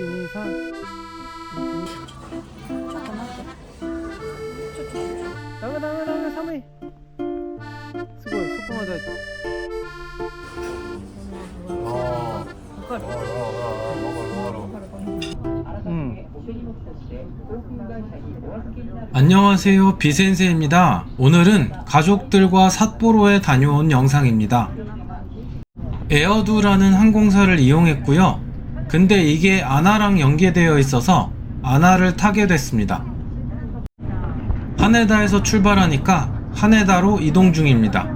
1, 2, 3. 다음에 다음에 다음에 3위. 수고해 소풍하자. 어. 응. 안녕하세요 비센세입니다 오늘은 가족들과 삿포로에 다녀온 영상입니다 에어두라는 항공사를 이용했고요 근데 이게 아나랑 연계되어 있어서 아나를 타게 됐습니다 하네다에서 출발하니까 하네다로 이동 중입니다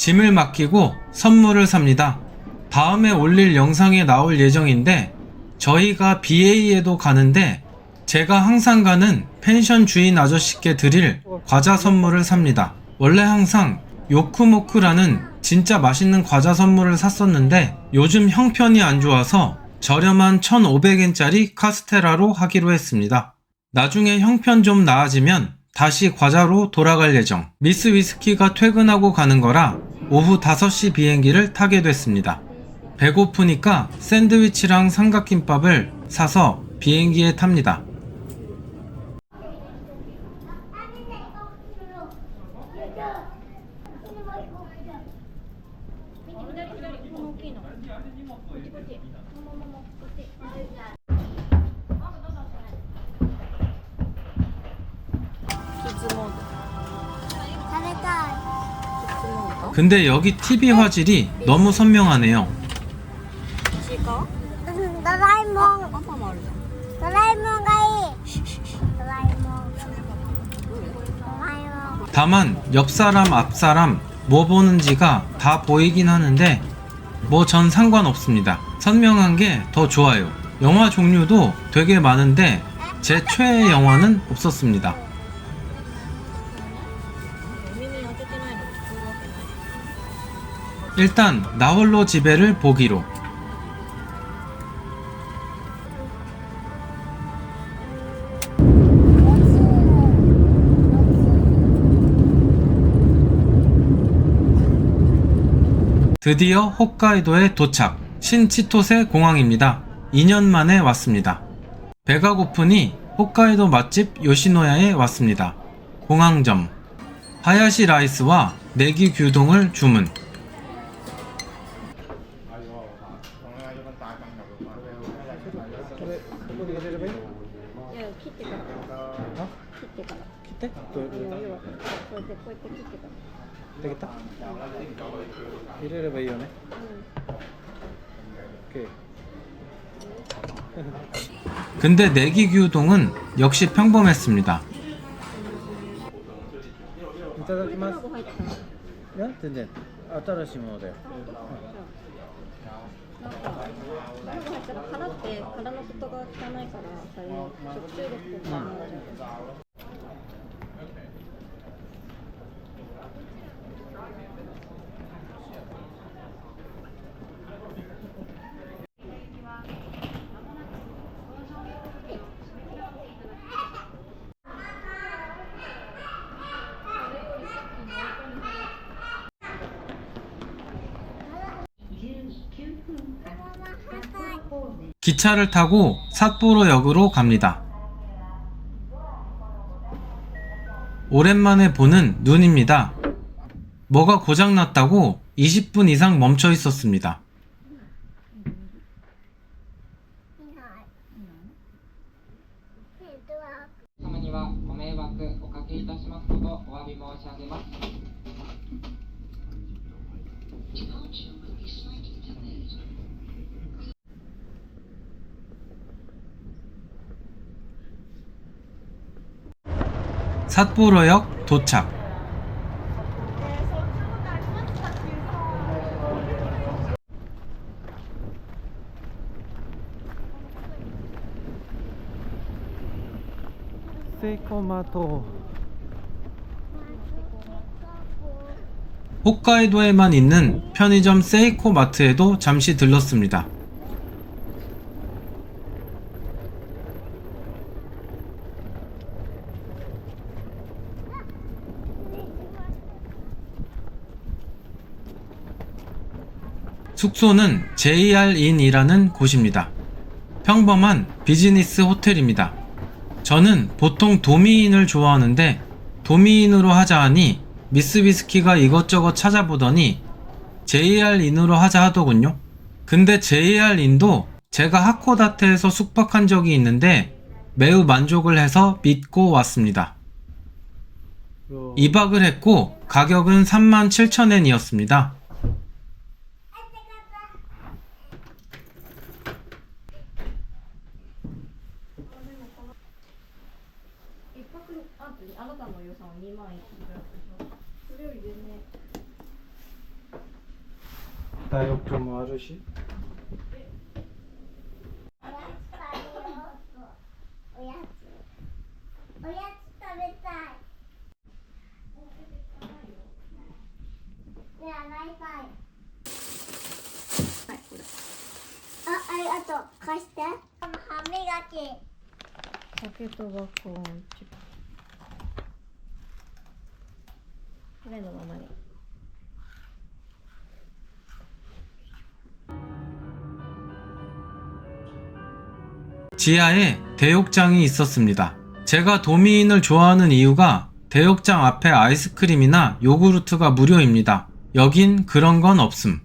짐을 맡기고 선물을 삽니다. 다음에 올릴 영상에 나올 예정인데 저희가 BA에도 가는데 제가 항상 가는 펜션 주인 아저씨께 드릴 과자 선물을 삽니다. 원래 항상 요크모크라는 진짜 맛있는 과자 선물을 샀었는데 요즘 형편이 안 좋아서 저렴한 1,500엔짜리 카스테라로 하기로 했습니다. 나중에 형편 좀 나아지면 다시 과자로 돌아갈 예정. 미스 위스키가 퇴근하고 가는 거라 오후 5시 비행기를 타게 됐습니다. 배고프니까 샌드위치랑 삼각김밥을 사서 비행기에 탑니다. 근데 여기 TV 화질이 너무 선명하네요. 다만 옆사람 앞사람 뭐 보는지가 다 보이긴 하는데 뭐 전 상관없습니다. 선명한 게 더 좋아요. 영화 종류도 되게 많은데 제 최애 영화는 없었습니다. 일단 나홀로 지배를 보기로 드디어 홋카이도에 도착. 신치토세 공항입니다. 2년 만에 왔습니다. 배가 고프니 홋카이도 맛집 요시노야에 왔습니다. 공항점. 하야시 라이스와 내기 규동을 주문. 되겠다? 이래라 베이오네. 오케이. 근데 내기 규동은 역시 평범했습니다. 이따다키마스. 야, 전전. 아따라시모데요. 기차를 타고 삿포로역으로 갑니다. 오랜만에 보는 눈입니다. 뭐가 고장났다고 20분 이상 멈춰 있었습니다. 삿포로역 도착. 세이코마토. 홋카이도에만 있는 편의점 세이코 마트에도 잠시 들렀습니다. 숙소는 JR인이라는 곳입니다. 평범한 비즈니스 호텔입니다. 저는 보통 도미인을 좋아하는데 도미인으로 하자 하니 미스비스키가 이것저것 찾아보더니 JR인으로 하자 하더군요. 근데 JR인도 제가 하코다테에서 숙박한 적이 있는데 매우 만족을 해서 믿고 왔습니다. 2박을 했고 가격은 37,000엔이었습니다. の予算は2万い。くらでしょそれより全然もあるしおやつ食べたい。あありがとう。貸して。歯磨きとバ れのままに 지하에 대욕장이 있었습니다. 제가 도미인을 좋아하는 이유가 대욕장 앞에 아이스크림이나 요구르트가 무료입니다. 여긴 그런 건 없음.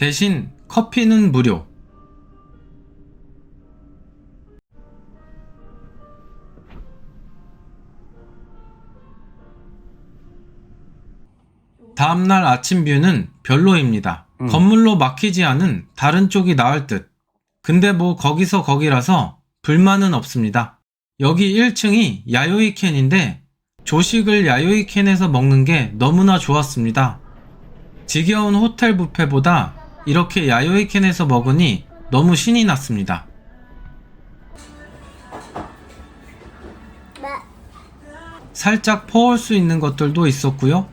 대신 커피는 무료. 다음날 아침 뷰는 별로입니다. 건물로 막히지 않은 다른 쪽이 나을 듯. 근데 뭐 거기서 거기라서 불만은 없습니다. 여기 1층이 야요이 캔인데 조식을 야요이 캔에서 먹는 게 너무나 좋았습니다. 지겨운 호텔 뷔페보다 이렇게 야요이 캔에서 먹으니 너무 신이 났습니다. 살짝 퍼올 수 있는 것들도 있었고요.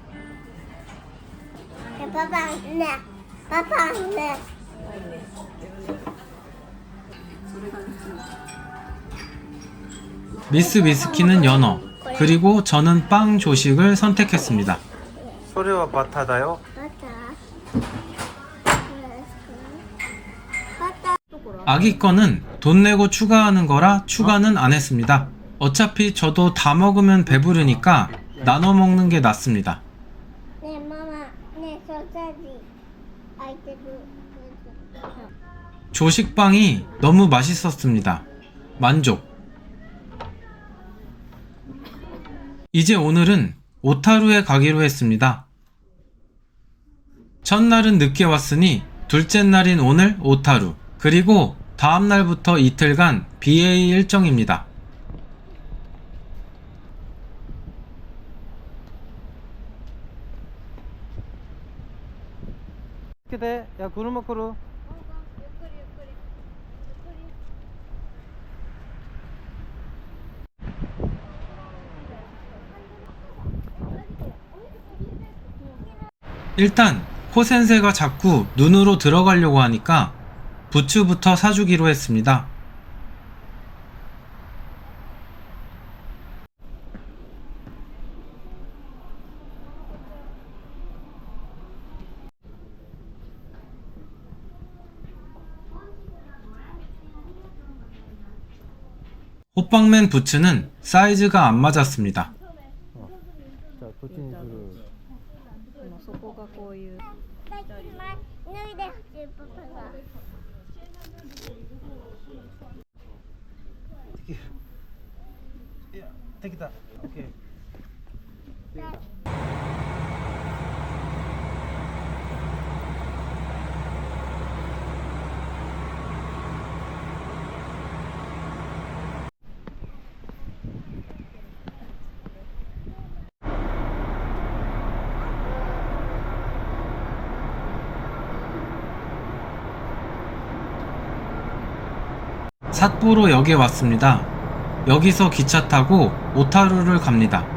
미스 미스키는 연어, 그리고 저는 빵 조식을 선택했습니다. 소리와 바타다요? 바타. 아기 거는 돈 내고 추가하는 거라 추가는 안 했습니다. 어차피 저도 다 먹으면 배부르니까 나눠 먹는 게 낫습니다. 네, 마마. 네, 소세지. 아이들도. 조식빵이 너무 맛있었습니다. 만족. 이제 오늘은 오타루에 가기로 했습니다. 첫날은 늦게 왔으니 둘째 날인 오늘 오타루. 그리고 다음날부터 이틀간 BA 일정입니다. 이렇게 야, 구르마 크루. 일단 코센세가 자꾸 눈으로 들어가려고 하니까 부츠부터 사주기로 했습니다. 호빵맨 부츠는 사이즈가 안 맞았습니다. じゃあこっちにするでもそこがこういう 되겠다. 오케이. 삿포로 역에 왔습니다. 여기서 기차 타고 오타루를 갑니다.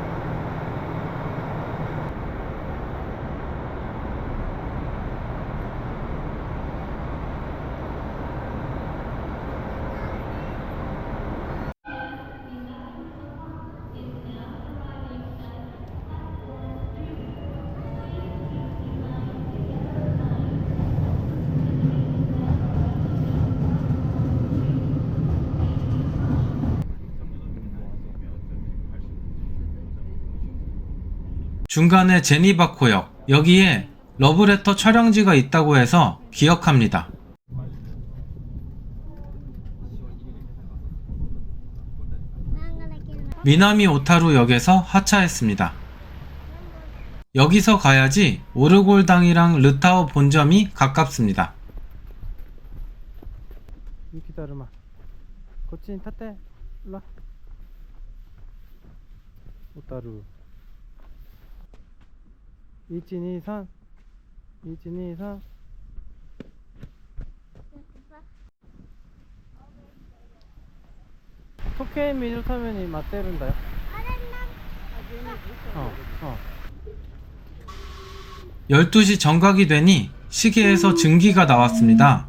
중간에 제니바코역 여기에 러브레터 촬영지가 있다고 해서 기억합니다. 미나미 오타루 역에서 하차했습니다. 여기서 가야지 오르골당이랑 르타오 본점이 가깝습니다. 유키다르마 고친 타테 일로 오타루 일진이산 일진이산 미술 타면이 맞대른다요? 어, 어. 12시 정각이 되니 시계에서 증기가 나왔습니다.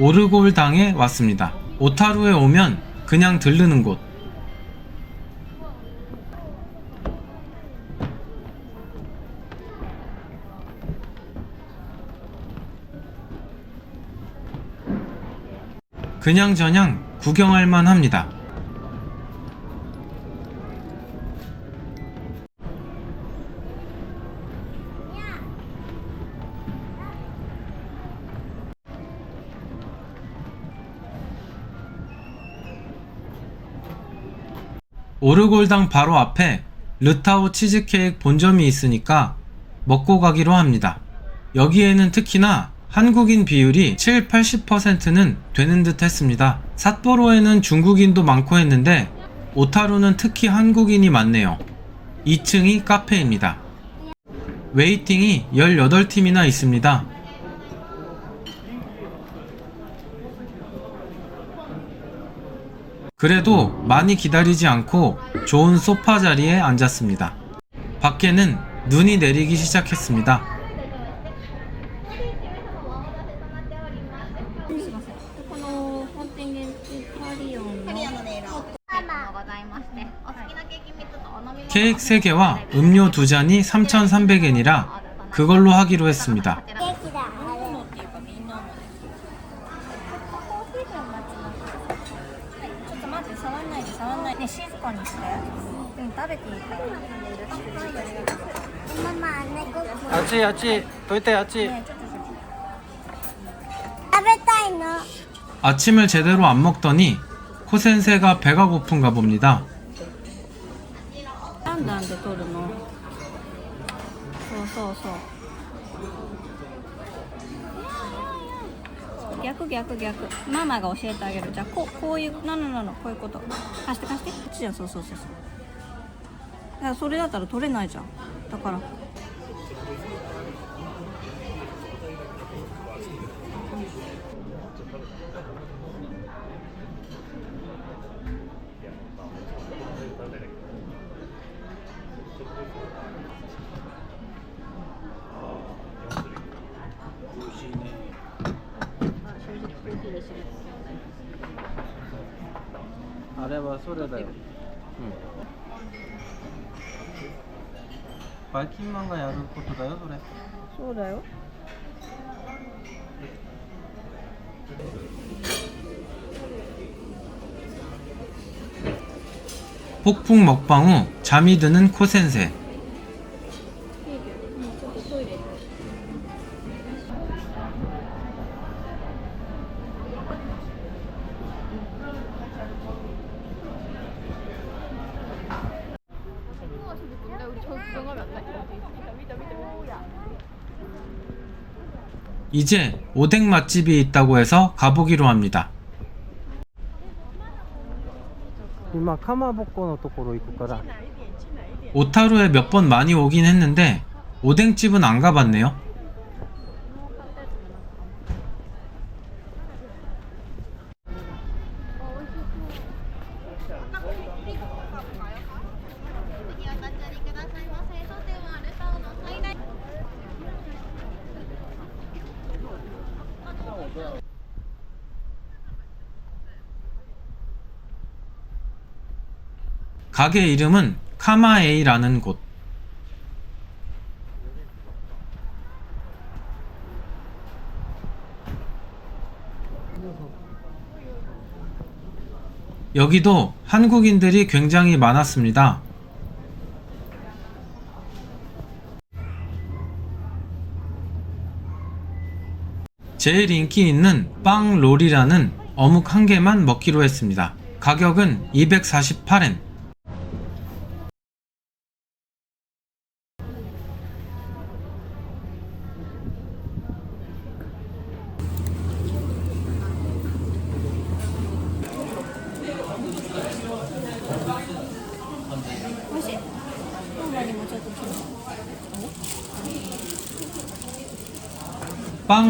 오르골당에 왔습니다. 오타루에 오면 그냥 들르는 곳. 그냥저냥 구경할 만합니다. 오르골당 바로 앞에 르타오 치즈케이크 본점이 있으니까 먹고 가기로 합니다. 여기에는 특히나 한국인 비율이 7, 80%는 되는 듯 했습니다. 삿포로에는 중국인도 많고 했는데 오타루는 특히 한국인이 많네요. 2층이 카페입니다. 웨이팅이 18팀이나 있습니다. 그래도 많이 기다리지 않고 좋은 소파 자리에 앉았습니다. 밖에는 눈이 내리기 시작했습니다. 케이크 3개와 음료 2잔이 3,300엔이라 그걸로 하기로 했습니다. うん食べていいからママ猫食あっちあっちどいてあっちねちょっとべたいの 아침을 제대로 안 먹더니 코센세가 배가 고픈가 봅니다. ランダンで取るのそうそうそう逆逆逆ママが教えてあげるじゃあこうこういうなのなのこういうこと貸して貸してこっちじゃんそうそうそうそうだから それだったら取れないじゃん。だから 쏟아요 노래? 쏟아요? 폭풍 먹방 후 잠이 드는 코센세 이제 오뎅 맛집이 있다고 해서 가보기로 합니다. 今かまぼこのところ行くから 오타루에 몇 번 많이 오긴 했는데 오뎅집은 안 가봤네요. 가게 이름은 카마에이라는 곳. 여기도 한국인들이 굉장히 많았습니다. 제일 인기 있는 빵 롤이라는 어묵 한 개만 먹기로 했습니다. 가격은 248엔.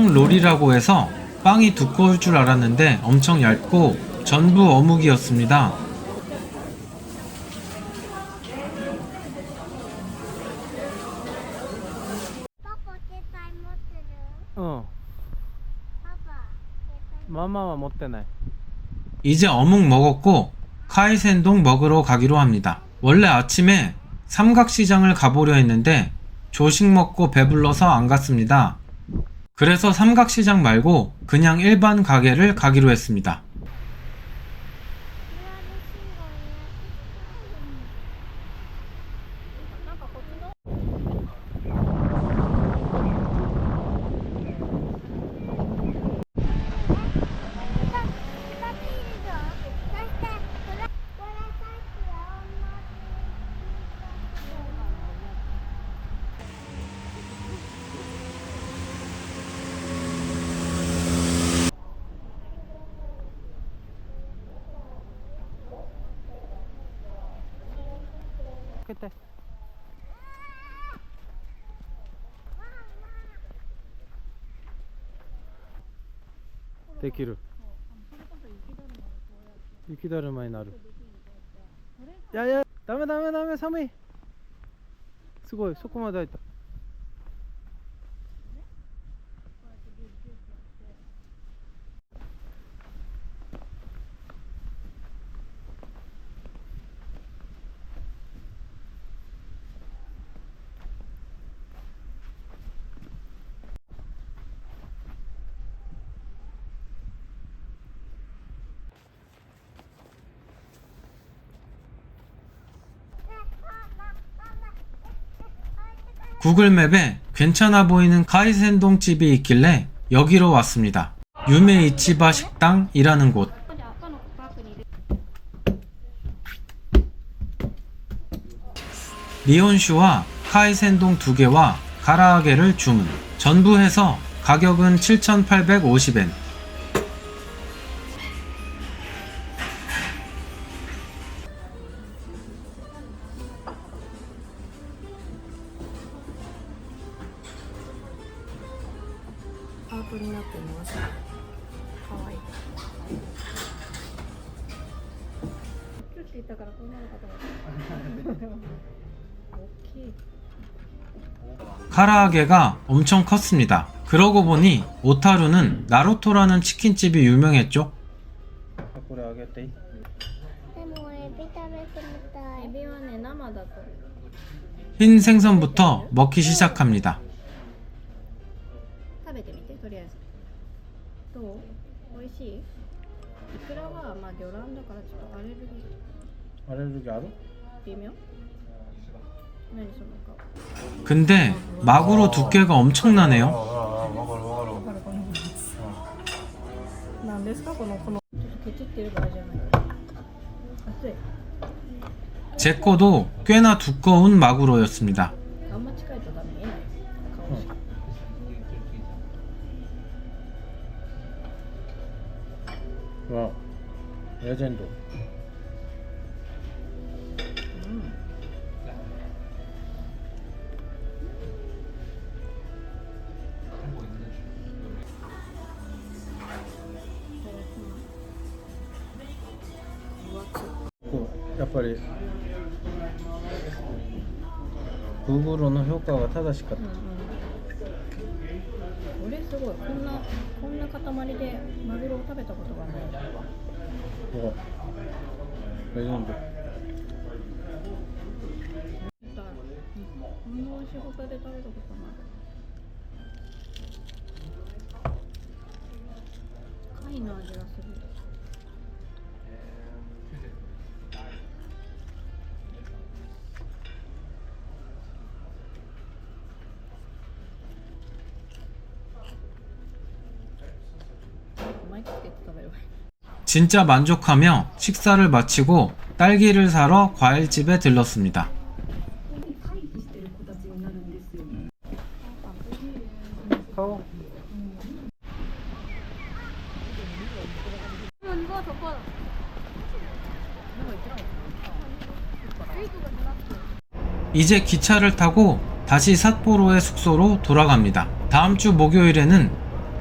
빵롤이라고 해서 빵이 두꺼울 줄 알았는데 엄청 얇고 전부 어묵이었습니다. 어. 이제 어묵 먹었고 카이센동 먹으러 가기로 합니다. 원래 아침에 삼각시장을 가보려 했는데 조식 먹고 배불러서 안 갔습니다. 그래서 삼각시장 말고 그냥 일반 가게를 가기로 했습니다. できる。雪だるまになる。いやいやダメダメダメ寒い。すごいそこまで開いた「 구글맵에 괜찮아 보이는 카이센동 집이 있길래 여기로 왔습니다. 유메 이치바 식당이라는 곳. 리온슈와 카이센동 두 개와 가라아게를 주문. 전부 해서 가격은 7,850엔. 카라아게가 엄청 컸습니다. 그러고 보니 오타루는 나루토라는 치킨집이 유명했죠. これあげていいでもエビ食べてみたいエビはね生だと 흰 생선부터 먹기 시작합니다. 食べてみてとりあえずどう美味しいイクラはまあ魚卵だからちょっとアレルギアレルギーあるー微妙何その顔 근데 마구로 두께가 엄청나네요. 제 거도 꽤나 두꺼운 마구로였습니다. 와 레전드 ぱりグーグルの評価が正しかった。うんうん。これすごいこんなこんな塊でマグロを食べたことがない。ほらレジェンドこんな美味しいホタテ食べたことない。貝の味がする 진짜 만족하며 식사를 마치고 딸기를 사러 과일집에 들렀습니다. 이제 기차를 타고 다시 삿포로의 숙소로 돌아갑니다. 다음 주 목요일에는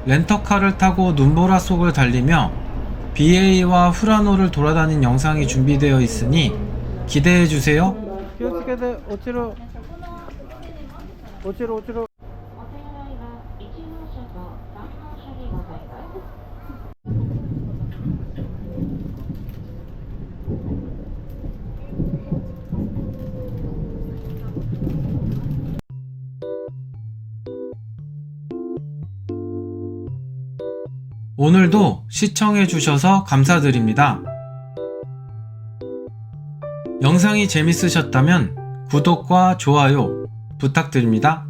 렌터카를 타고 눈보라 속을 달리며 BA와 후라노를 돌아다닌 영상이 준비되어 있으니 기대해 주세요. 어찌로 어찌로 어찌로 오늘도 시청해 주셔서 감사드립니다. 영상이 재밌으셨다면 구독과 좋아요 부탁드립니다.